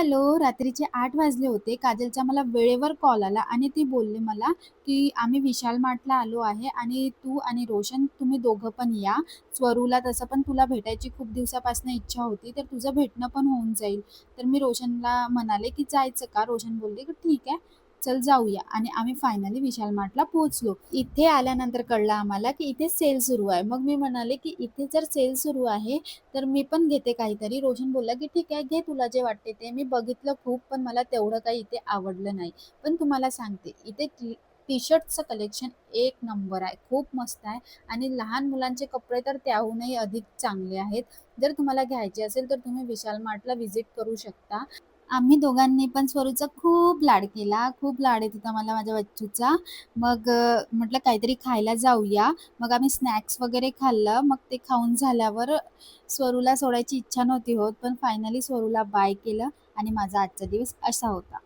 Hello, रात्रीचे आठ वाजले होते. काजलचा मला वेळेवर कॉल आला आणि ती बोलली मला, की "आम्ही विशाल मार्टला आलो आहे आणि तू आणि रोशन तुम्ही दोघं पण या. स्वरूला तसं पण तुला भेटायची खूप दिवसापासून इच्छा होती, तर तुझं भेटणं पण होऊन जाईल." तर मी रोशनला म्हणाले, की "जायचं का?" रोशन बोलले, की "ठीक आहे, चल जाऊया." आणि आम्ही फायनली विशाल मार्टला पोहोचलो. इथे आल्यानंतर कळलं आम्हाला, की इथे सेल सुरू आहे. मग मी म्हणाले, की "इथे जर सेल सुरू आहे, तर मी पण घेते काहीतरी." रोशन बोलला, की "ठीक आहे, घे तुला जे वाटते ते." मी बघितलं खूप, पण मला तेवढं काही इथे आवडलं नाही. पण तुम्हाला सांगते, इथे टी टी-शर्ट्सचं कलेक्शन एक नंबर आहे. खूप मस्त आहे आणि लहान मुलांचे कपडे तर त्याहूनही अधिक चांगले आहेत. जर तुम्हाला घ्यायचे असेल, तर तुम्ही विशाल मार्टला व्हिजिट करू शकता. आम्ही दोघांनी पण स्वरूचा खूप लाड केला. खूप लाड येत होता मला माझ्या बच्चूचा. मग अ, म्हटलं काहीतरी खायला जाऊया. मग आम्ही स्नॅक्स वगैरे खाल्लं. मग ते खाऊन झाल्यावर स्वरूला सोडायची इच्छा नव्हती होत, पण फायनली स्वरूला बाय केलं आणि माझा आजचा दिवस असा होता.